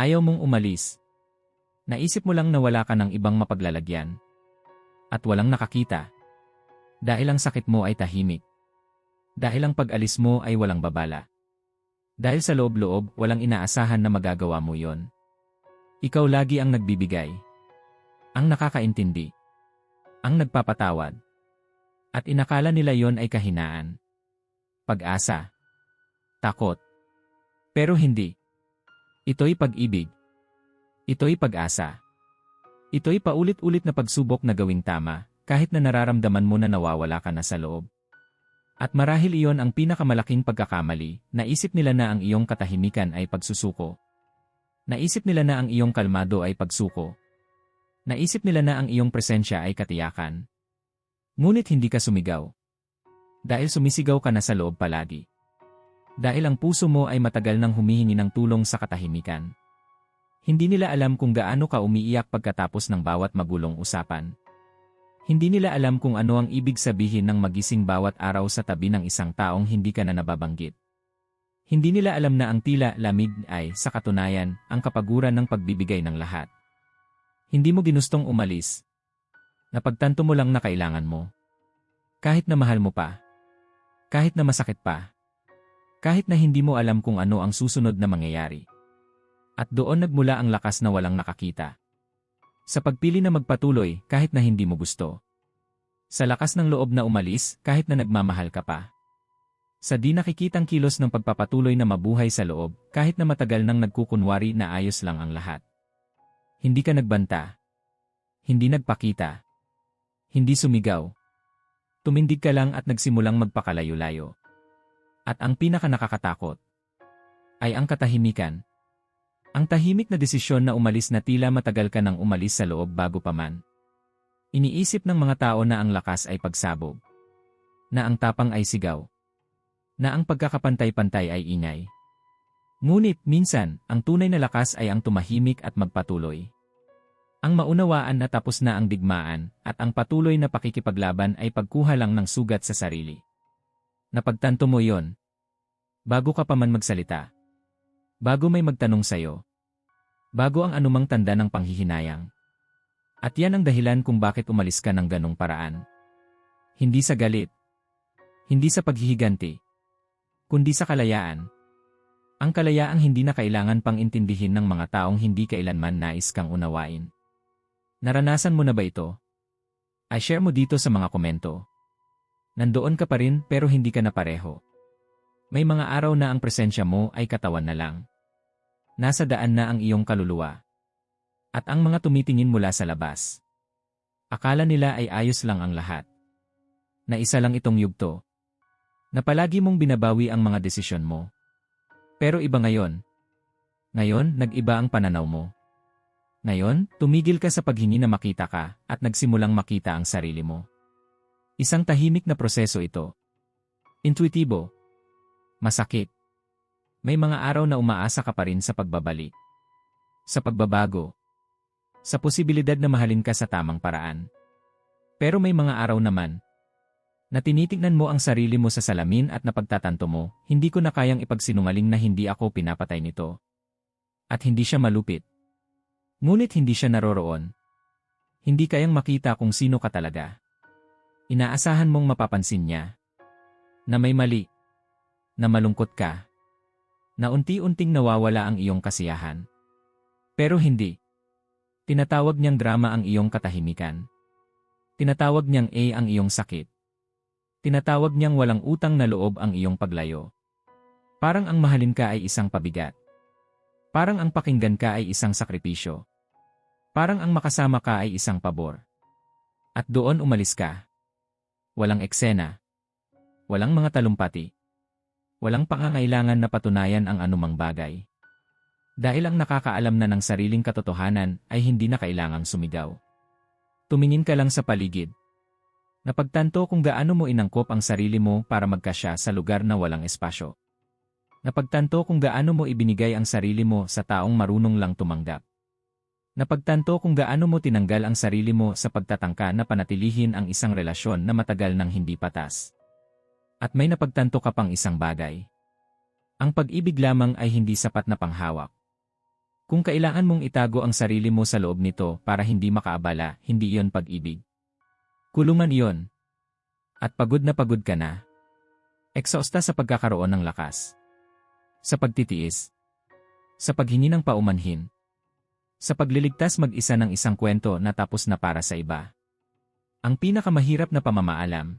Ayaw mong umalis. Naisip mo lang na wala ka ng ibang mapaglalagyan. At walang nakakita. Dahil ang sakit mo ay tahimik. Dahil ang pag-alis mo ay walang babala. Dahil sa loob-loob, walang inaasahan na magagawa mo yon. Ikaw lagi ang nagbibigay. Ang nakakaintindi. Ang nagpapatawad. At inakala nila yon ay kahinaan. Pag-asa. Takot. Pero hindi. Ito'y pag-ibig. Ito'y pag-asa. Ito'y paulit-ulit na pagsubok na gawing tama, kahit na nararamdaman mo na nawawala ka na sa loob. At marahil iyon ang pinakamalaking pagkakamali, naisip nila na ang iyong katahimikan ay pagsusuko. Naisip nila na ang iyong kalmado ay pagsuko. Naisip nila na ang iyong presensya ay katiyakan. Ngunit hindi ka sumigaw. Dahil sumisigaw ka na sa loob palagi. Dahil ang puso mo ay matagal nang humihingi ng tulong sa katahimikan. Hindi nila alam kung gaano ka umiiyak pagkatapos ng bawat magulong usapan. Hindi nila alam kung ano ang ibig sabihin ng magising bawat araw sa tabi ng isang taong hindi ka na nababanggit. Hindi nila alam na ang tila lamig ay, sa katunayan, ang kapaguran ng pagbibigay ng lahat. Hindi mo ginustong umalis. Napagtanto mo lang na kailangan mo. Kahit na mahal mo pa. Kahit na masakit pa. Kahit na hindi mo alam kung ano ang susunod na mangyayari. At doon nagmula ang lakas na walang nakakita. Sa pagpili na magpatuloy kahit na hindi mo gusto. Sa lakas ng loob na umalis kahit na nagmamahal ka pa. Sa di nakikitang kilos ng pagpapatuloy na mabuhay sa loob kahit na matagal nang nagkukunwari na ayos lang ang lahat. Hindi ka nagbanta. Hindi nagpakita. Hindi sumigaw. Tumindig ka lang at nagsimulang magpakalayo-layo. At ang pinaka nakakatakot ay ang katahimikan. Ang tahimik na desisyon na umalis na tila matagal ka nang umalis sa loob bago pa man. Iniisip ng mga tao na ang lakas ay pagsabog. Na ang tapang ay sigaw. Na ang pagkakapantay-pantay ay ingay. Ngunit, minsan, ang tunay na lakas ay ang tumahimik at magpatuloy. Ang maunawaan na tapos na ang digmaan at ang patuloy na pakikipaglaban ay pagkuha lang ng sugat sa sarili. Napagtanto mo yon. Bago ka pa man magsalita. Bago may magtanong sa'yo. Bago ang anumang tanda ng panghihinayang. At yan ang dahilan kung bakit umalis ka ng ganong paraan. Hindi sa galit. Hindi sa paghihiganti. Kundi sa kalayaan. Ang kalayaang hindi na kailangan pang intindihin ng mga taong hindi kailanman nais kang unawain. Naranasan mo na ba ito? I share mo dito sa mga komento. Nandoon ka pa rin pero hindi ka na pareho. May mga araw na ang presensya mo ay katawan na lang. Nasa daan na ang iyong kaluluwa. At ang mga tumitingin mula sa labas. Akala nila ay ayos lang ang lahat. Na isa lang itong yugto. Na palagi mong binabawi ang mga desisyon mo. Pero iba ngayon. Ngayon, nag-iba ang pananaw mo. Ngayon, tumigil ka sa paghingi na makita ka at nagsimulang makita ang sarili mo. Isang tahimik na proseso ito. Intuitibo. Masakit. May mga araw na umaasa ka pa rin sa pagbabalik. Sa pagbabago. Sa posibilidad na mahalin ka sa tamang paraan. Pero may mga araw naman na tinitignan mo ang sarili mo sa salamin at napagtatanto mo, hindi ko na kayang ipagsinungaling na hindi ako pinapatay nito. At hindi siya malupit. Ngunit hindi siya naroroon. Hindi kayang makita kung sino ka talaga. Inaasahan mong mapapansin niya. Na may mali. Na malungkot ka. Na unti-unting nawawala ang iyong kasiyahan. Pero hindi. Tinatawag niyang drama ang iyong katahimikan. Tinatawag niyang A ang iyong sakit. Tinatawag niyang walang utang na loob ang iyong paglayo. Parang ang mahalin ka ay isang pabigat. Parang ang pakinggan ka ay isang sakripisyo. Parang ang makasama ka ay isang pabor. At doon umalis ka. Walang eksena. Walang mga talumpati. Walang pangangailangan na patunayan ang anumang bagay. Dahil ang nakakaalam na ng sariling katotohanan ay hindi na kailangang sumigaw. Tumingin ka lang sa paligid. Napagtanto kung gaano mo inangkop ang sarili mo para magkasya sa lugar na walang espasyo. Napagtanto kung gaano mo ibinigay ang sarili mo sa taong marunong lang tumanggap. Napagtanto kung gaano mo tinanggal ang sarili mo sa pagtatangka na panatilihin ang isang relasyon na matagal nang hindi patas. At may napagtanto ka pang isang bagay. Ang pag-ibig lamang ay hindi sapat na panghawak. Kung kailangan mong itago ang sarili mo sa loob nito para hindi makaabala, hindi iyon pag-ibig. Kulungan iyon. At pagod na pagod ka na. Eksausta sa pagkakaroon ng lakas. Sa pagtitiis. Sa paghingi ng paumanhin. Sa pagliligtas mag-isa ng isang kwento na tapos na para sa iba. Ang pinakamahirap na pamamaalam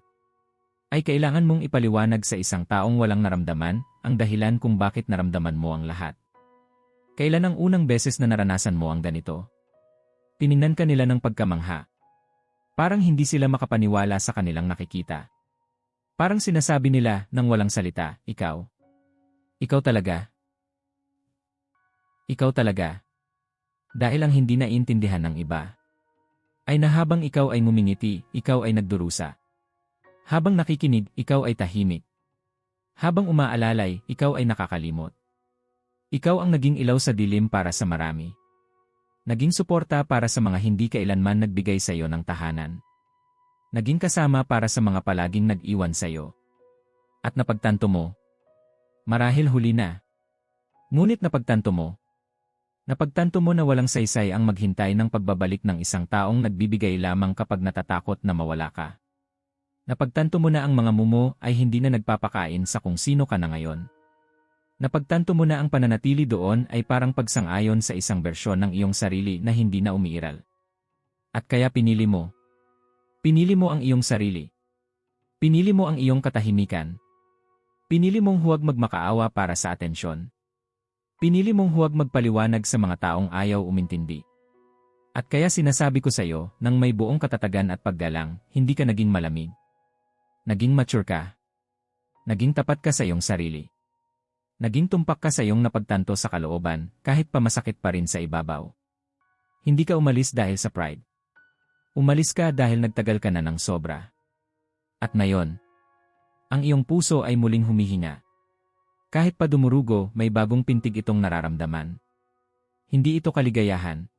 ay kailangan mong ipaliwanag sa isang taong walang naramdaman ang dahilan kung bakit naramdaman mo ang lahat. Kailan ang unang beses na naranasan mo ang ganito? Tiningnan ka nila ng pagkamangha. Parang hindi sila makapaniwala sa kanilang nakikita. Parang sinasabi nila nang walang salita, ikaw. Ikaw talaga. Ikaw talaga. Dahil ang hindi naiintindihan ng iba. Ay na habang ikaw ay ngumingiti, ikaw ay nagdurusa. Habang nakikinig, ikaw ay tahimik. Habang umaalalay, ikaw ay nakakalimot. Ikaw ang naging ilaw sa dilim para sa marami. Naging suporta para sa mga hindi kailanman nagbigay sa iyo ng tahanan. Naging kasama para sa mga palaging nag-iwan sa iyo. At napagtanto mo. Marahil huli na. Ngunit napagtanto mo, Napagtanto mo na walang saysay ang maghintay ng pagbabalik ng isang taong nagbibigay lamang kapag natatakot na mawala ka. Napagtanto mo na ang mga mumo ay hindi na nagpapakain sa kung sino ka na ngayon. Napagtanto mo na ang pananatili doon ay parang pagsang-ayon sa isang bersyon ng iyong sarili na hindi na umiiral. At kaya pinili mo. Pinili mo ang iyong sarili. Pinili mo ang iyong katahimikan. Pinili mong huwag magmakaawa para sa atensyon. Pinili mong huwag magpaliwanag sa mga taong ayaw umintindi. At kaya sinasabi ko sa iyo, nang may buong katatagan at paggalang, hindi ka naging malamig. Naging mature ka. Naging tapat ka sa iyong sarili. Naging tumpak ka sa iyong napagtanto sa kalooban, kahit pa masakit pa rin sa ibabaw. Hindi ka umalis dahil sa pride. Umalis ka dahil nagtagal ka na ng sobra. At ngayon, ang iyong puso ay muling humihinga. Kahit pa dumurugo, may bagong pintig itong nararamdaman. Hindi ito kaligayahan.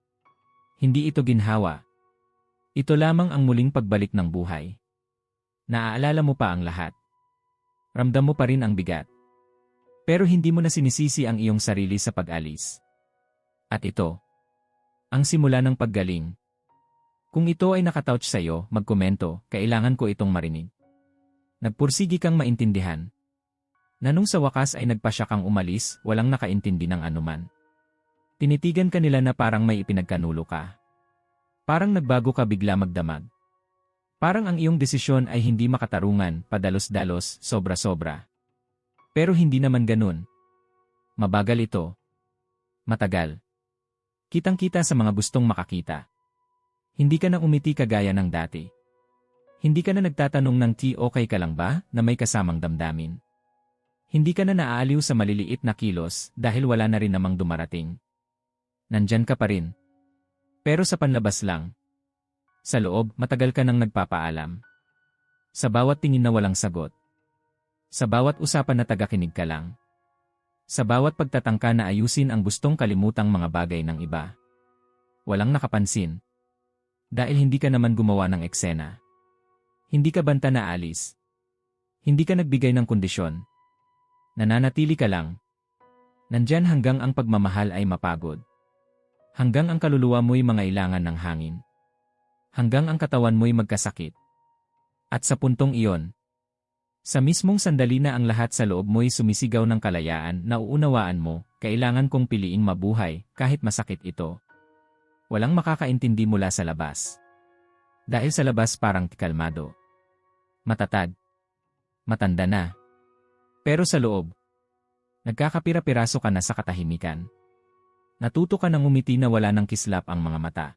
Hindi ito ginhawa. Ito lamang ang muling pagbalik ng buhay. Naaalala mo pa ang lahat. Ramdam mo pa rin ang bigat. Pero hindi mo na sinisisi ang iyong sarili sa pag-alis. At ito, ang simula ng paggaling. Kung ito ay nakatouch sa iyo, magkomento, kailangan ko itong marinig. Nagpursigi kang maintindihan, na sa wakas ay nagpasya kang umalis, walang nakaintindi ng anuman. Tinitigan ka nila na parang may ipinagkanulo ka. Parang nagbago ka bigla magdamag. Parang ang iyong desisyon ay hindi makatarungan, padalos-dalos, sobra-sobra. Pero hindi naman ganun. Mabagal ito. Matagal. Kitang-kita sa mga gustong makakita. Hindi ka na umiti kagaya ng dati. Hindi ka na nagtatanong ng ti okay ka lang ba na may kasamang damdamin. Hindi ka na naaaliw sa maliliit na kilos dahil wala na rin namang dumarating. Nandyan ka pa rin. Pero sa panlabas lang. Sa loob, matagal ka nang nagpapaalam. Sa bawat tingin na walang sagot. Sa bawat usapan na tagakinig ka lang. Sa bawat pagtatangka na ayusin ang gustong kalimutang mga bagay ng iba. Walang nakapansin. Dahil hindi ka naman gumawa ng eksena. Hindi ka banta na alis. Hindi ka nagbigay ng kondisyon. Nananatili ka lang. Nandyan hanggang ang pagmamahal ay mapagod. Hanggang ang kaluluwa mo'y mangailangan ng hangin. Hanggang ang katawan mo'y magkasakit. At sa puntong iyon, sa mismong sandali na ang lahat sa loob mo'y sumisigaw ng kalayaan na uunawaan mo, kailangan kong piliing mabuhay kahit masakit ito. Walang makakaintindi mula sa labas. Dahil sa labas parang kalmado. Matatag. Matanda na. Pero sa loob, nagkakapira-piraso ka na sa katahimikan. Natuto ka ng umiti na wala ng kislap ang mga mata.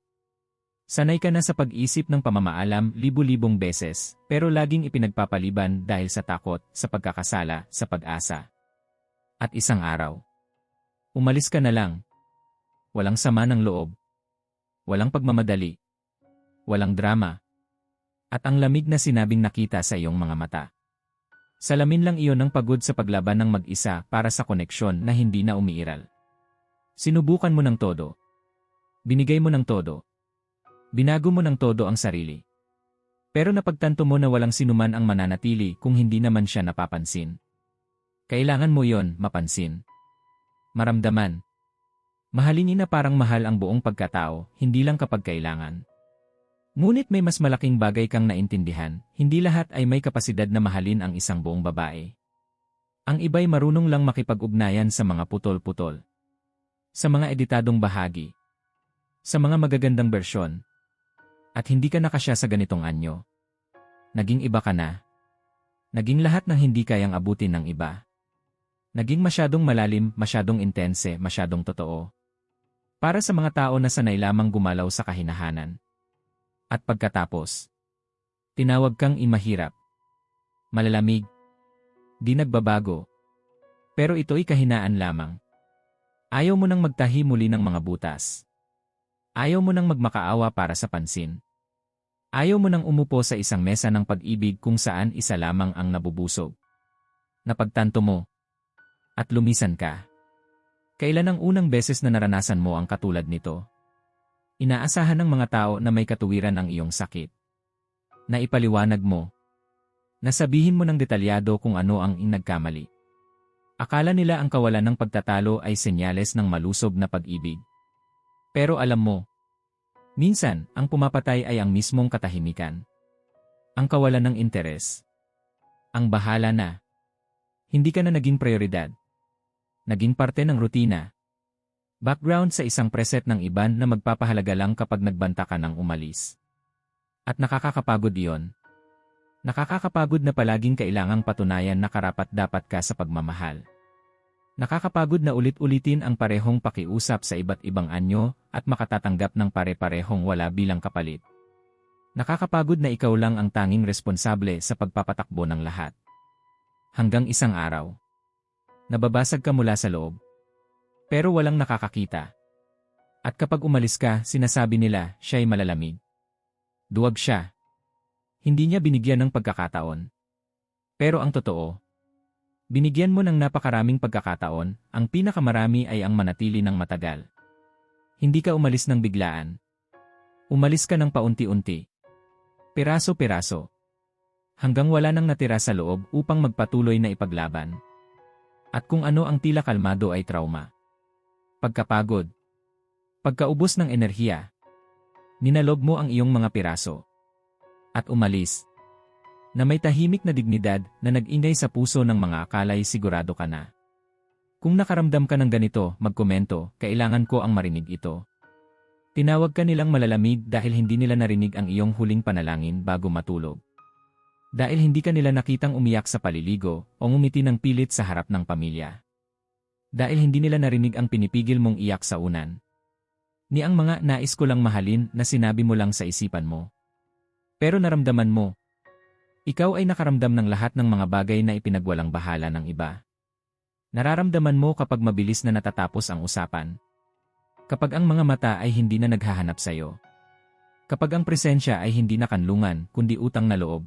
Sanay ka na sa pag-isip ng pamamaalam libu-libong beses, pero laging ipinagpapaliban dahil sa takot, sa pagkakasala, sa pag-asa. At isang araw, umalis ka na lang. Walang sama ng loob. Walang pagmamadali. Walang drama. At ang lamig na sinabing nakita sa iyong mga mata. Salamin lang iyon ng pagod sa paglaban ng mag-isa para sa koneksyon na hindi na umiiral. Sinubukan mo ng todo. Binigay mo ng todo. Binago mo ng todo ang sarili. Pero napagtanto mo na walang sinuman ang mananatili kung hindi naman siya napapansin. Kailangan mo yon mapansin. Maramdaman. Mahalin na parang mahal ang buong pagkatao, hindi lang kapag kailangan. Ngunit may mas malaking bagay kang naintindihan, hindi lahat ay may kapasidad na mahalin ang isang buong babae. Ang iba'y marunong lang makipag-ugnayan sa mga putol-putol. Sa mga editadong bahagi. Sa mga magagandang bersyon. At hindi ka nakasya sa ganitong anyo. Naging iba ka na. Naging lahat ng hindi kayang abutin ng iba. Naging masyadong malalim, masyadong intense, masyadong totoo. Para sa mga tao na sanay lamang gumalaw sa kahinahanan. At pagkatapos, tinawag kang imahirap. Malalamig. Di nagbabago. Pero ito'y kahinaan lamang. Ayaw mo nang magtahi muli ng mga butas. Ayaw mo nang magmakaawa para sa pansin. Ayaw mo nang umupo sa isang mesa ng pag-ibig kung saan isa lamang ang nabubusog. Napagtanto mo. At lumisan ka. Kailan ang unang beses na naranasan mo ang katulad nito? Inaasahan ng mga tao na may katuwiran ang iyong sakit. Naipaliwanag mo. Nasabihin mo ng detalyado kung ano ang nagkamali. Akala nila ang kawalan ng pagtatalo ay senyales ng malusob na pag-ibig. Pero alam mo, Minsan, ang pumapatay ay ang mismong katahimikan. Ang kawalan ng interes. Ang bahala na. Hindi ka na naging prioridad. Naging parte ng rutina. Background sa isang preset ng iban na magpapahalaga lang kapag nagbanta ka ng umalis. At nakakakapagod iyon. Nakakakapagod na palaging kailangang patunayan na karapat dapat ka sa pagmamahal. Nakakapagod na ulit-ulitin ang parehong pakiusap sa iba't ibang anyo at makatatanggap ng pare-parehong wala bilang kapalit. Nakakapagod na ikaw lang ang tanging responsable sa pagpapatakbo ng lahat. Hanggang isang araw. Nababasag ka mula sa loob. Pero walang nakakakita. At kapag umalis ka, sinasabi nila, siya'y malalamig. Duwag siya. Hindi niya binigyan ng pagkakataon. Pero ang totoo, Binigyan mo ng napakaraming pagkakataon, ang pinakamarami ay ang manatili ng matagal. Hindi ka umalis ng biglaan. Umalis ka ng paunti-unti. Piraso-piraso. Hanggang wala nang natira sa loob upang magpatuloy na ipaglaban. At kung ano ang tila kalmado ay trauma. Pagkapagod. Pagkaubos ng enerhiya. Ninalog mo ang iyong mga piraso. At umalis na may tahimik na dignidad na nag-ingay sa puso ng mga akalay sigurado ka na. Kung nakaramdam ka ng ganito, magkomento, kailangan ko ang marinig ito. Tinawag ka nilang malalamig dahil hindi nila narinig ang iyong huling panalangin bago matulog. Dahil hindi ka nila nakitang umiyak sa paliligo o ngumiti ng pilit sa harap ng pamilya. Dahil hindi nila narinig ang pinipigil mong iyak sa unan. Ni ang mga nais ko lang mahalin na sinabi mo lang sa isipan mo. Pero naramdaman mo, ikaw ay nakaramdam ng lahat ng mga bagay na ipinagwalang bahala ng iba. Nararamdaman mo kapag mabilis na natatapos ang usapan. Kapag ang mga mata ay hindi na naghahanap sa iyo. Kapag ang presensya ay hindi na kanlungan, kundi utang na loob.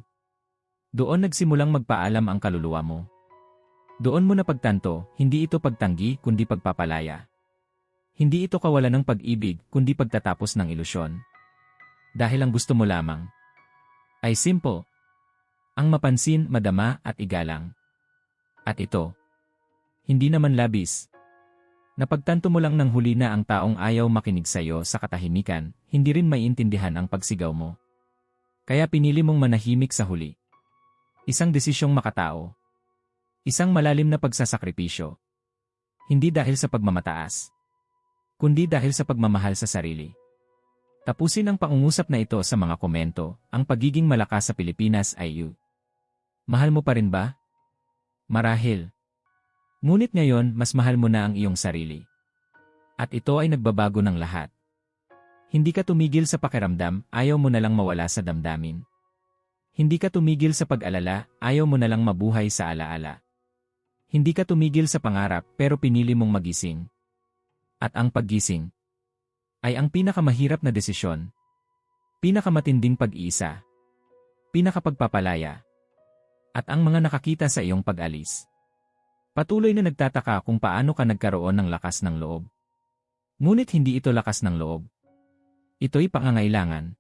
Doon nagsimulang magpaalam ang kaluluwa mo. Doon mo na pagtanto, hindi ito pagtanggi kundi pagpapalaya. Hindi ito kawalan ng pag-ibig kundi pagtatapos ng ilusyon. Dahil ang gusto mo lamang ay simple, ang mapansin, madama at igalang. At ito, hindi naman labis. Napagtanto mo lang ng huli na ang taong ayaw makinig sa iyo sa katahimikan, hindi rin maiintindihan ang pagsigaw mo. Kaya pinili mong manahimik sa huli. Isang desisyong makatao. Isang malalim na pagsasakripisyo. Hindi dahil sa pagmamataas, kundi dahil sa pagmamahal sa sarili. Tapusin ang pangungusap na ito sa mga komento, ang pagiging malakas sa Pilipinas ay you. Mahal mo pa rin ba? Marahil. Ngunit ngayon, mas mahal mo na ang iyong sarili. At ito ay nagbabago ng lahat. Hindi ka tumigil sa pakiramdam, ayaw mo na lang mawala sa damdamin. Hindi ka tumigil sa pag-alala, ayaw mo na lang mabuhay sa alaala. Hindi ka tumigil sa pangarap pero pinili mong magising. At ang paggising ay ang pinakamahirap na desisyon. Pinakamatinding pag-iisa. Pinakapagpapalaya at ang mga nakakita sa iyong pag-alis. Patuloy na nagtataka kung paano ka nagkaroon ng lakas ng loob. Ngunit hindi ito lakas ng loob. Ito'y pangangailangan.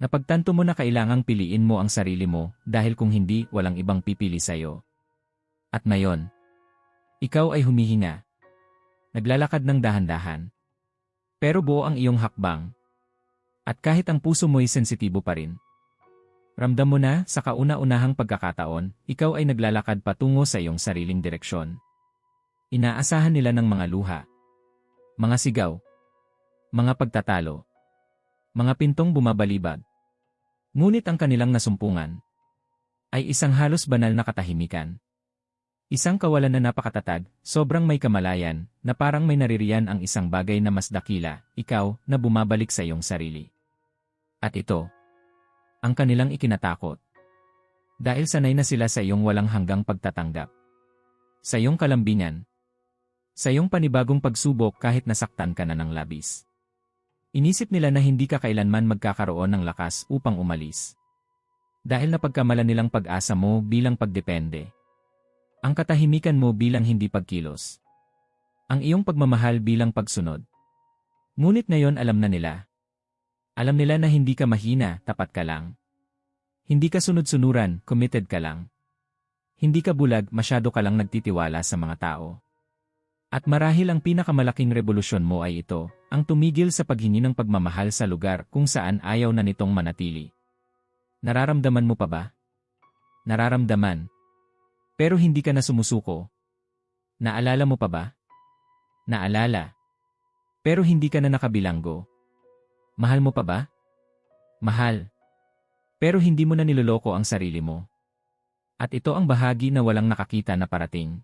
Napagtanto mo na kailangang piliin mo ang sarili mo dahil kung hindi, walang ibang pipili sa iyo. At ngayon, ikaw ay humihinga. Naglalakad ng dahan-dahan. Pero buo ang iyong hakbang. At kahit ang puso mo'y sensitibo pa rin. Ramdam mo na, sa kauna-unahang pagkakataon, ikaw ay naglalakad patungo sa iyong sariling direksyon. Inaasahan nila ng mga luha. Mga sigaw. Mga pagtatalo. Mga pintong bumabalibag. Ngunit ang kanilang nasumpungan ay isang halos banal na katahimikan. Isang kawalan na napakatatag, sobrang may kamalayan, na parang may naririyan ang isang bagay na mas dakila, ikaw, na bumabalik sa iyong sarili. At ito, ang kanilang ikinatakot. Dahil sanay na sila sa iyong walang hanggang pagtatanggap. Sa iyong kalambingan. Sa iyong panibagong pagsubok kahit nasaktan ka na ng labis. Inisip nila na hindi ka kailanman magkakaroon ng lakas upang umalis. Dahil napagkamala nilang pag-asa mo bilang pagdepende. Ang katahimikan mo bilang hindi pagkilos. Ang iyong pagmamahal bilang pagsunod. Ngunit ngayon alam na nila. Alam nila na hindi ka mahina, tapat ka lang. Hindi ka sunod-sunuran, committed ka lang. Hindi ka bulag, masyado ka lang nagtitiwala sa mga tao. At marahil ang pinakamalaking revolusyon mo ay ito, ang tumigil sa paghingi ng pagmamahal sa lugar kung saan ayaw na nitong manatili. Nararamdaman mo pa ba? Nararamdaman, pero hindi ka na sumusuko. Naalala mo pa ba? Naalala. Pero hindi ka na nakabilanggo. Mahal mo pa ba? Mahal. Pero hindi mo na niloloko ang sarili mo. At ito ang bahagi na walang nakakita na parating.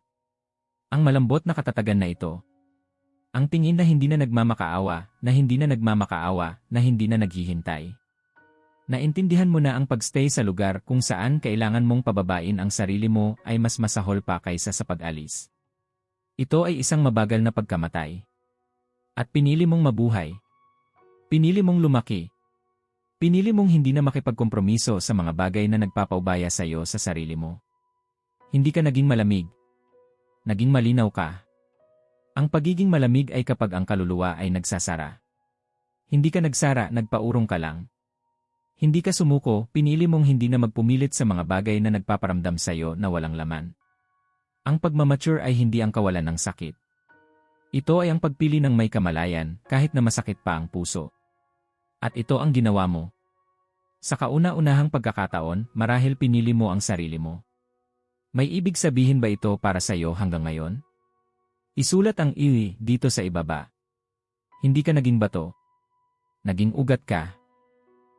Ang malambot na katatagan na ito. Ang tingin na hindi na nagmamakaawa, na hindi na nagmamakaawa, na hindi na naghihintay. Naintindihan mo na ang pagstay sa lugar kung saan kailangan mong pababain ang sarili mo ay mas masahol pa kaysa sa pag-alis. Ito ay isang mabagal na pagkamatay. At pinili mong mabuhay. Pinili mong lumaki. Pinili mong hindi na makipagkompromiso sa mga bagay na nagpapaubaya sa iyo sa sarili mo. Hindi ka naging malamig. Naging malinaw ka. Ang pagiging malamig ay kapag ang kaluluwa ay nagsasara. Hindi ka nagsara, nagpaurong ka lang. Hindi ka sumuko, pinili mong hindi na magpumilit sa mga bagay na nagpaparamdam sa iyo na walang laman. Ang pagmamature ay hindi ang kawalan ng sakit. Ito ay ang pagpili ng may kamalayan kahit na masakit pa ang puso. At ito ang ginawa mo. Sa kauna-unahang pagkakataon, marahil pinili mo ang sarili mo. May ibig sabihin ba ito para sa iyo hanggang ngayon? Isulat ang iwi dito sa ibaba. Hindi ka naging bato. Naging ugat ka,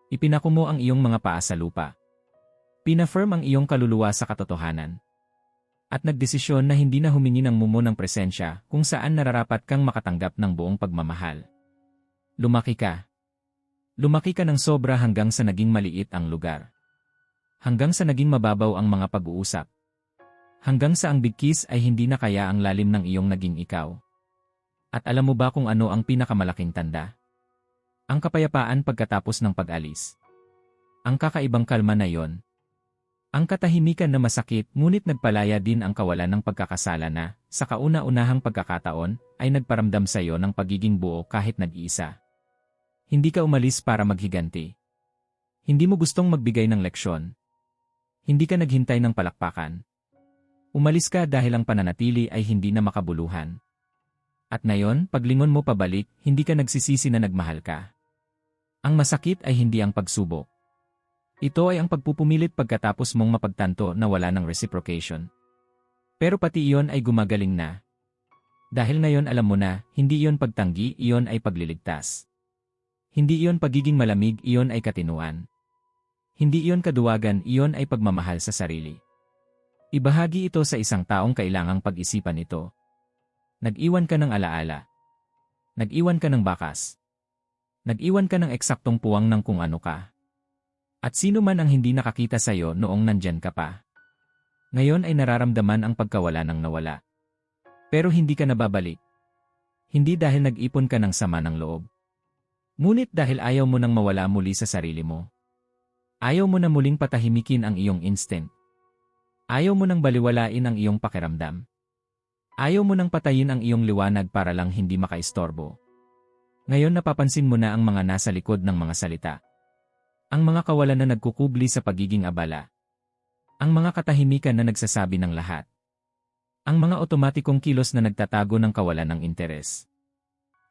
Ipinako mo ang iyong mga paa sa lupa. Pinafirm ang iyong kaluluwa sa katotohanan. At nagdesisyon na hindi na humingi ng mumo ng presensya kung saan nararapat kang makatanggap ng buong pagmamahal. Lumaki ka. Lumaki ka ng sobra hanggang sa naging maliit ang lugar. Hanggang sa naging mababaw ang mga pag-uusap. Hanggang sa ang bigkis ay hindi na kaya ang lalim ng iyong naging ikaw. At alam mo ba kung ano ang pinakamalaking tanda? Ang kapayapaan pagkatapos ng pag-alis. Ang kakaibang kalma na yon. Ang katahimikan na masakit ngunit nagpalaya din ang kawalan ng pagkakasala na, sa kauna-unahang pagkakataon, ay nagparamdam sa iyo ng pagiging buo kahit nag-iisa. Hindi ka umalis para maghiganti. Hindi mo gustong magbigay ng leksyon. Hindi ka naghintay ng palakpakan. Umalis ka dahil ang pananatili ay hindi na makabuluhan. At ngayon, paglingon mo pabalik, hindi ka nagsisisi na nagmahal ka. Ang masakit ay hindi ang pagsubok. Ito ay ang pagpupumilit pagkatapos mong mapagtanto na wala ng reciprocation. Pero pati iyon ay gumagaling na. Dahil ngayon alam mo na, hindi iyon pagtanggi, iyon ay pagliligtas. Hindi iyon pagiging malamig, iyon ay katinuan. Hindi iyon kaduwagan, iyon ay pagmamahal sa sarili. Ibahagi ito sa isang taong kailangang pag-isipan ito. Nag-iwan ka ng alaala. Nag-iwan ka ng bakas. Nag-iwan ka ng eksaktong puwang ng kung ano ka. At sino man ang hindi nakakita sa'yo noong nandyan ka pa. Ngayon ay nararamdaman ang pagkawala ng nawala. Pero hindi ka nababalik. Hindi dahil nag-ipon ka ng sama ng loob. Ngunit dahil ayaw mo nang mawala muli sa sarili mo. Ayaw mo na muling patahimikin ang iyong instinct. Ayaw mo nang baliwalain ang iyong pakiramdam. Ayaw mo nang patayin ang iyong liwanag para lang hindi makaistorbo. Ngayon napapansin mo na ang mga nasa likod ng mga salita. Ang mga kawalan na nagkukubli sa pagiging abala. Ang mga katahimikan na nagsasabi ng lahat. Ang mga otomatikong kilos na nagtatago ng kawalan ng interes.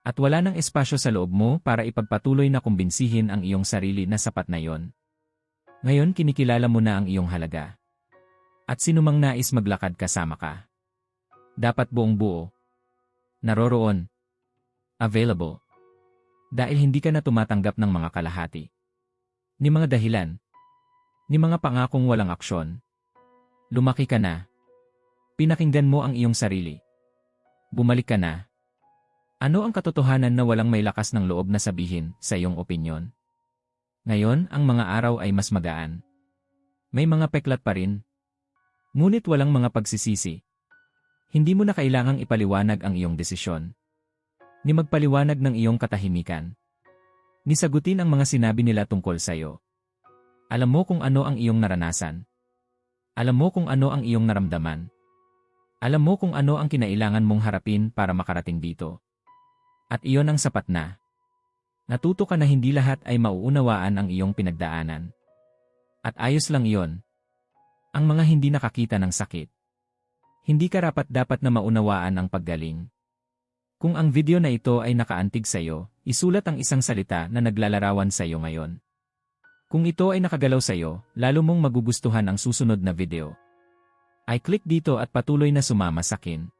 At wala ng espasyo sa loob mo para ipagpatuloy na kumbinsihin ang iyong sarili na sapat na yon. Ngayon kinikilala mo na ang iyong halaga. At sinumang nais maglakad kasama ka. Dapat buong buo. Naroroon. Available. Dahil hindi ka na tumatanggap ng mga kalahati. Ni mga dahilan. Ni mga pangakong walang aksyon. Lumaki ka na. Pinakinggan mo ang iyong sarili. Bumalik ka na. Ano ang katotohanan na walang may lakas ng loob na sabihin sa iyong opinyon? Ngayon, ang mga araw ay mas magaan. May mga peklat pa rin. Ngunit walang mga pagsisisi. Hindi mo na kailangang ipaliwanag ang iyong desisyon. Ni magpaliwanag ng iyong katahimikan. Ni sagutin ang mga sinabi nila tungkol sa iyo. Alam mo kung ano ang iyong naranasan. Alam mo kung ano ang iyong naramdaman. Alam mo kung ano ang kinailangan mong harapin para makarating dito. At iyon ang sapat na. Natuto ka na hindi lahat ay mauunawaan ang iyong pinagdaanan. At ayos lang iyon. Ang mga hindi nakakita ng sakit. Hindi karapat dapat na maunawaan ang paggaling. Kung ang video na ito ay nakaantig sa iyo, isulat ang isang salita na naglalarawan sa iyo ngayon. Kung ito ay nakagalaw sa iyo, lalo mong magugustuhan ang susunod na video. I click dito at patuloy na sumama sa akin.